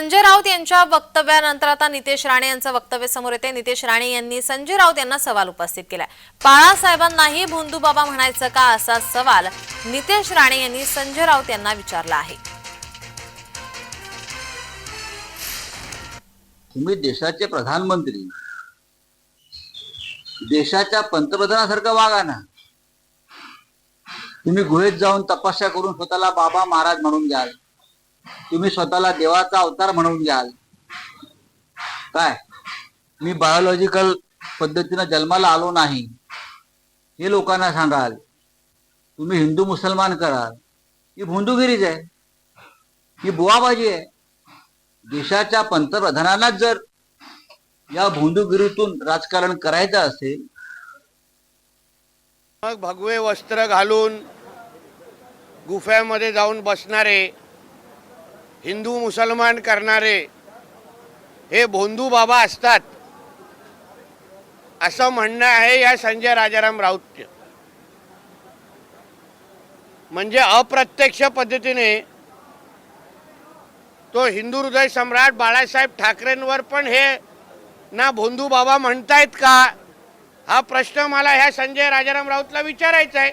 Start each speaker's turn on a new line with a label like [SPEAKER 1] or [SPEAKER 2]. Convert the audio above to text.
[SPEAKER 1] संजय राऊत यांच्या वक्तव्यानंतर आता नितेश राणे यांचं वक्तव्य समोर येते. नितेश राणे यांनी संजय राऊत यांना सवाल उपस्थित केलाय. बाळासाहेबांनाही भोंदू बाबा म्हणायचं का असा सवाल नितेश राणे यांनी संजय राऊत यांना विचारला आहे.
[SPEAKER 2] तुम्ही देशाचे प्रधानमंत्री देशाच्या पंतप्रधानासारखं वागा ना. तुम्ही गुहेत जाऊन तपस्या करून स्वतःला बाबा महाराज म्हणून घ्याल. तुम्ही स्वतःला देवाचा अवतार म्हणून घ्याल. काय? मी बायोलॉजिकल पद्धतीनं जन्माला आलो नाही. हे लोकांना सांगाल. तुम्ही हिंदू मुसलमान कराल. ही भोंदूगिरीच आहे. ही बुवाबाजी आहे. देशाच्या पंतप्रधानांनाच जर या भोंदूगिरीतून राजकारण करायचं असेल
[SPEAKER 3] मग भगवे वस्त्र घालून गुफ्यामध्ये जाऊन बसणारे हिंदू मुसलमान करणारे हे भोंदू बाबा असतात. असं म्हणणं आहे या संजय राजाराम राऊतचे म्हणजे अप्रत्यक्ष पद्धतीने तो हिंदू हृदय सम्राट बाळासाहेब ठाकरेंवर पण हे ना भोंदू बाबा म्हणतायत का? हा प्रश्न मला ह्या संजय राजाराम राऊतला विचारायचा आहे